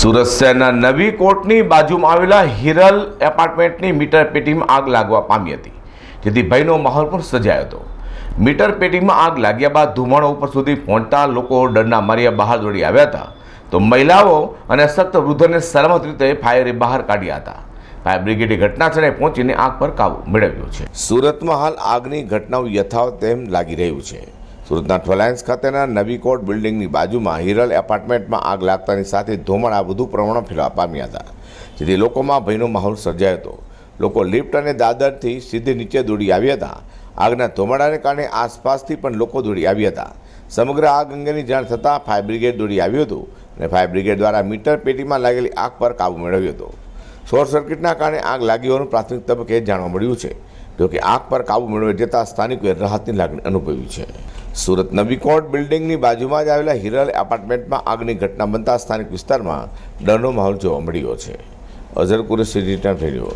સુરત શહેરના નવી કોર્ટની બાજુમાં આવેલા હિરલ એપાર્ટમેન્ટની મીટર પેટીમાં આગ લાગવા પામી હતી, જેથી ભયનો માહોલ પણ સર્જાયો હતો. મીટર પેટીમાં આગ લાગ્યા બાદ ધુમાડો ઉપર સુધી પહોંચતા લોકો ડરના માર્યા બહાર દોડી આવ્યા હતા. તો મહિલાઓ અને સખ્ત વૃદ્ધોને સલામત રીતે ફાયરે બહાર કાઢ્યા હતા. ફાયર બ્રિગેડે ઘટના સ્થળે પહોંચીને આગ પર કાબુ મેળવ્યો છે. સુરતમાં હાલ આગની ઘટનાઓ યથાવત તેમ લાગી રહ્યું છે. સુરતના ટ્વેલાયન્સ ખાતેના નવી કોર્ટ બિલ્ડિંગની બાજુમાં હિરલ એપાર્ટમેન્ટમાં આગ લાગતાની સાથે ધુમાડા વધુ પ્રમાણમાં ફેલાવા પામ્યા હતા, જેથી લોકોમાં ભયનો માહોલ સર્જાયો હતો. લોકો લિફ્ટ અને દાદરથી સીધે નીચે દોડી આવ્યા હતા. આગના ધુમાડાને કારણે આસપાસથી પણ લોકો દોડી આવ્યા હતા. સમગ્ર આગ અંગેની જાણ થતાં ફાયર બ્રિગેડ દોડી આવ્યું હતું અને ફાયર બ્રિગેડ દ્વારા મીટર પેટીમાં લાગેલી આગ પર કાબુ મેળવ્યો હતો. શોર્ટ સર્કિટના કારણે આગ લાગી હોવાનું પ્રાથમિક તબક્કે જાણવા મળ્યું છે, જોકે આગ પર કાબુ મેળવી જતાં સ્થાનિકોએ રાહતની લાગણી અનુભવી છે. સુરત નવી કોર્ટ બિલ્ડિંગની બાજુમાં જ આવેલા હિરલ એપાર્ટમેન્ટમાં આગની ઘટના બનતા સ્થાનિક વિસ્તારમાં ડરનો માહોલ જોવા મળ્યો છે. Azhar Qureshi return radio